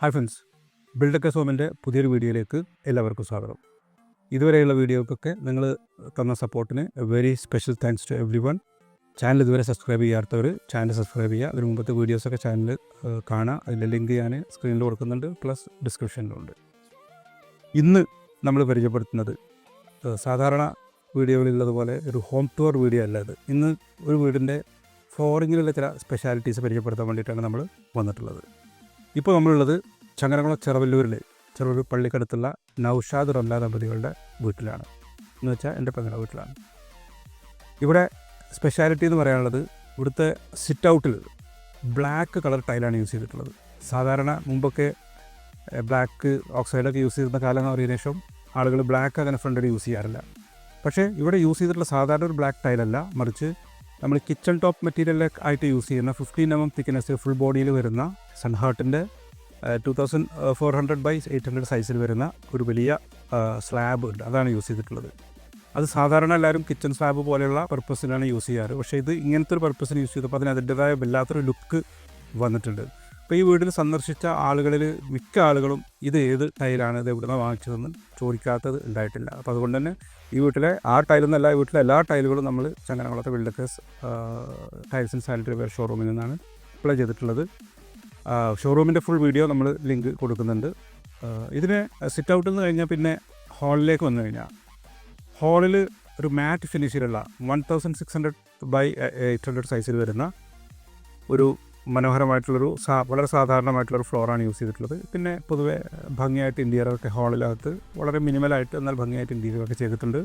Hi friends ബിൽഡൊക്കെ സോമിന്റെ പുതിയൊരു വീഡിയോയിലേക്ക് എല്ലാവർക്കും സ്വാഗതം. ഇതുവരെയുള്ള വീഡിയോക്കൊക്കെ നിങ്ങൾ തന്ന സപ്പോർട്ടിന് very special thanks to everyone channel ഇതുവരെ സബ്സ്ക്രൈബ് ചെയ്യാത്തവർ ചാനൽ സബ്സ്ക്രൈബ് ചെയ്യുക. അതിന് മുമ്പത്തെ വീഡിയോസൊക്കെ ചാനൽ കാണാം അതിന്റെ ലിങ്ക് ഞാൻ സ്ക്രീനിൽ കൊടുക്കുന്നുണ്ട്. പ്ലസ് ഡിസ്ക്രിപ്ഷനിലുണ്ട് ഇന്ന് നമ്മൾ പരിചയപ്പെടുത്തുന്നത് സാധാരണ വീഡിയോകളിലുള്ളതുപോലെ ഒരു ഹോം ടൂർ വീഡിയോ അല്ല ഇന്ന് ഒരു വീടിന്റെ ഫ്ലോറിങ്ങിലുള്ള ചില സ്പെഷ്യാലിറ്റീസ് പരിചയപ്പെടുത്താൻ വേണ്ടിയിട്ടാണ് നമ്മൾ വന്നിട്ടുള്ളത്. ഇപ്പോൾ നമ്മളുള്ളത് ചങ്ങനകുളം ചെറവല്ലൂരിലെ ചെറുവല്ലൂർ പള്ളിക്കടുത്തുള്ള നൗഷാദ് റംല ദമ്പതികളുടെ വീട്ടിലാണ്. എന്ന് വെച്ചാൽ എന്റെ പെങ്ങളുടെ വീട്ടിലാണ്. ഇവിടെ സ്പെഷ്യാലിറ്റി എന്ന് പറയാനുള്ളത് ഇവിടുത്തെ സിറ്റ് ഔട്ടിൽ ബ്ലാക്ക് കളർ ടൈലാണ് യൂസ് ചെയ്തിട്ടുള്ളത്. സാധാരണ മുമ്പൊക്കെ ബ്ലാക്ക് ഓക്സൈഡൊക്കെ യൂസ് ചെയ്തിരുന്ന കാലം എന്ന് പറയുന്ന ശേഷം ആളുകൾ ബ്ലാക്ക് അങ്ങനെ ഫ്രണ്ടിൽ യൂസ് ചെയ്യാറില്ല. പക്ഷേ ഇവിടെ യൂസ് ചെയ്തിട്ടുള്ള സാധാരണ ഒരു ബ്ലാക്ക് ടൈലല്ല മറിച്ച് നമ്മൾ കിച്ചൺ ടോപ്പ് മെറ്റീരിയലൊക്കെ ആയിട്ട് യൂസ് ചെയ്യുന്ന fifteen M M thickness full ബോഡിയിൽ വരുന്ന സൺഹാർട്ടിന്റെ two thousand four hundred by eight hundred സൈസിൽ വരുന്ന ഒരു വലിയ സ്ലാബ് ഉണ്ട്. അതാണ് യൂസ് ചെയ്തിട്ടുള്ളത്. അത് സാധാരണ എല്ലാവരും കിച്ചൺ സ്ലാബ് പോലെയുള്ള പർപ്പസിനാണ് യൂസ് ചെയ്യാറ്. പക്ഷേ ഇത് ഇങ്ങനത്തെ ഒരു പർപ്പസിന് യൂസ് ചെയ്തപ്പോൾ അതിന് അതിന്റെതായ വല്ലാത്തൊരു ലുക്ക് വന്നിട്ടുണ്ട്. അപ്പോൾ ഈ വീട്ടിൽ സന്ദർശിച്ച ആളുകളിൽ മിക്ക ആളുകളും ഇത് ഏത് ടൈലാണ് ഇത് എവിടെ നിന്ന് വാങ്ങിച്ചതെന്ന് ചോദിക്കാത്തത് ഉണ്ടായിട്ടില്ല. അപ്പോൾ അതുകൊണ്ട് തന്നെ ഈ വീട്ടിലെ ആ ടൈലൊന്നല്ല ഈ വീട്ടിലെ എല്ലാ ടൈലുകളും നമ്മൾ ചങ്ങനകുളത്തെ വിൽഡക്കേഴ്സ് ടൈൽസ് ആൻഡ് സാനിറ്ററി വെയർ ഷോറൂമിൽ നിന്നാണ് അപ്ലൈ ചെയ്തിട്ടുള്ളത്. ഷോറൂമിന്റെ ഫുൾ വീഡിയോ നമ്മൾ ലിങ്ക് കൊടുക്കുന്നുണ്ട്. ഇതിന് സിറ്റ് ഔട്ടിൽ നിന്ന് കഴിഞ്ഞാൽ പിന്നെ ഹാളിലേക്ക് വന്നു കഴിഞ്ഞാൽ ഹാളിൽ ഒരു matt ഫിനിഷിലുള്ള one thousand six hundred by eight hundred സൈസിൽ വരുന്ന ഒരു മനോഹരമായിട്ടുള്ളൊരു സാ വളരെ സാധാരണമായിട്ടുള്ളൊരു ഫ്ലോറാണ് യൂസ് ചെയ്തിട്ടുള്ളത്. പിന്നെ പൊതുവെ ഭംഗിയായിട്ട് ഇന്റീരിയറൊക്കെ ഹാളിലകത്ത് വളരെ മിനിമലായിട്ട് എന്നാൽ ഭംഗിയായിട്ട് ഇന്റീരിയറൊക്കെ ചെയ്തിട്ടുണ്ട്.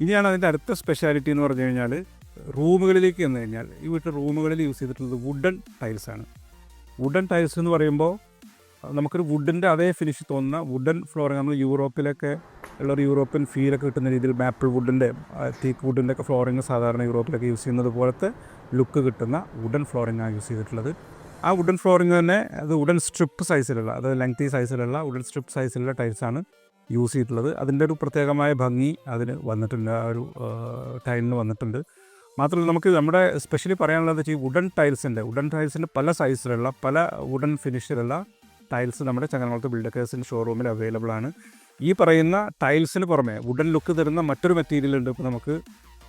ഇനിയാണ് അതിന്റെ അടുത്ത സ്പെഷ്യാലിറ്റി എന്ന് പറഞ്ഞു കഴിഞ്ഞാൽ റൂമുകളിലേക്ക് വന്നു കഴിഞ്ഞാൽ ഈ വീട്ടിൽ റൂമുകളിൽ യൂസ് ചെയ്തിട്ടുള്ളത് വുഡൻ ടൈൽസാണ് വുഡൻ ടൈൽസ് എന്ന് പറയുമ്പോൾ നമുക്കൊരു വുഡിന്റെ അതേ ഫിനിഷ് തോന്നുന്ന വുഡൻ ഫ്ലോറിങ് നമ്മൾ യൂറോപ്പിലൊക്കെ ഉള്ളൊരു യൂറോപ്യൻ ഫീലൊക്കെ കിട്ടുന്ന രീതിയിൽ മാപ്പിൾ വുഡിന്റെ തീക്ക് വുഡിന്റെ ഒക്കെ ഫ്ലോറിങ് സാധാരണ യൂറോപ്പിലൊക്കെ യൂസ് ചെയ്യുന്നത് പോലത്തെ ലുക്ക് കിട്ടുന്ന വുഡൻ ഫ്ലോറിംഗ് ആണ് യൂസ് ചെയ്തിട്ടുള്ളത്. ആ വുഡൻ ഫ്ലോറിങ് തന്നെ അത് വുഡൻ സ്ട്രിപ്പ് സൈസിലുള്ള അതായത് ലെങ്തി സൈസിലുള്ള വുഡൻ സ്ട്രിപ്പ് സൈസിലുള്ള ടൈൽസാണ് യൂസ് ചെയ്തിട്ടുള്ളത്. അതിന്റെ ഒരു പ്രത്യേകമായ ഭംഗി അതിന് വന്നിട്ടുണ്ട് ആ ഒരു ടൈലിന് വന്നിട്ടുണ്ട്. മാത്രമല്ല നമുക്ക് നമ്മുടെ സ്പെഷ്യലി പറയാനുള്ളത് വെച്ചാൽ ഈ വുഡൻ ടൈൽസിന്റെ വുഡൻ ടൈൽസിന്റെ പല സൈസിലുള്ള പല വുഡൻ ഫിനിഷിലുള്ള ടൈൽസ് നമ്മുടെ ചങ്ങനകുളത്ത് ബിൽഡക്കേഴ്സിന്റെ ഷോറൂമിൽ അവൈലബിൾ ആണ്. ഈ പറയുന്ന ടൈൽസിന് പുറമെ വുഡൻ ലുക്ക് തരുന്ന മറ്റൊരു മെറ്റീരിയൽ ഉണ്ട് ഇപ്പോൾ നമുക്ക്.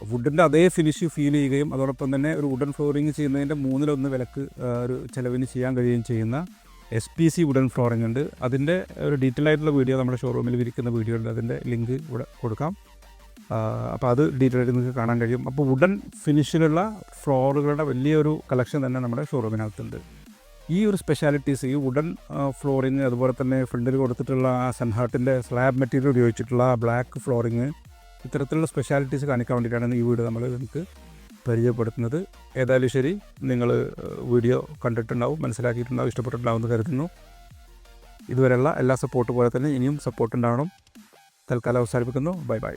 വുഡിന്റെ അതേ ഫിനിഷ് ഫീൽ ചെയ്യുകയും അതോടൊപ്പം തന്നെ ഒരു വുഡൻ ഫ്ലോറിങ് ചെയ്യുന്നതിന്റെ മൂന്നിലൊന്ന് വിലക്ക് ഒരു ചിലവിന് ചെയ്യാൻ കഴിയുകയും ചെയ്യുന്ന S P C wooden flooring ഉണ്ട്. അതിന്റെ ഒരു ഡീറ്റെയിൽ ആയിട്ടുള്ള വീഡിയോ നമ്മുടെ ഷോറൂമിൽ വിരിക്കുന്ന വീഡിയോ ഉണ്ട്. അതിന്റെ ലിങ്ക് ഇവിടെ കൊടുക്കാം. അപ്പോൾ അത് ഡീറ്റെയിൽ ആയിട്ട് നിങ്ങൾക്ക് കാണാൻ കഴിയും. അപ്പോൾ വുഡൻ ഫിനിഷിലുള്ള ഫ്ലോറുകളുടെ വലിയൊരു കളക്ഷൻ തന്നെ നമ്മുടെ ഷോറൂമിനകത്തുണ്ട് ഈ ഒരു സ്പെഷ്യാലിറ്റീസ് ഈ വുഡൻ ഫ്ലോറിങ് അതുപോലെ തന്നെ ഫ്രണ്ടിൽ കൊടുത്തിട്ടുള്ള ആ സൺഹാർട്ടിന്റെ സ്ലാബ് മെറ്റീരിയൽ ഉപയോഗിച്ചിട്ടുള്ള ആ ബ്ലാക്ക് ഫ്ലോറിങ് ഇത്തരത്തിലുള്ള സ്പെഷ്യാലിറ്റീസ് കാണിക്കാൻ വേണ്ടിയിട്ടാണ് ഈ വീട് നമ്മൾ നിങ്ങൾക്ക് പരിചയപ്പെടുത്തുന്നത്. ഏതായാലും ശരി നിങ്ങൾ വീഡിയോ കണ്ടിട്ടുണ്ടാവും മനസ്സിലാക്കിയിട്ടുണ്ടാവും ഇഷ്ടപ്പെട്ടിട്ടുണ്ടാവും എന്ന് കരുതുന്നു. ഇതുവരെയുള്ള എല്ലാ സപ്പോർട്ട് പോലെ തന്നെ ഇനിയും സപ്പോർട്ട് ഉണ്ടാവണം. തൽക്കാലം അവസാനിപ്പിക്കുന്നു. Bye bye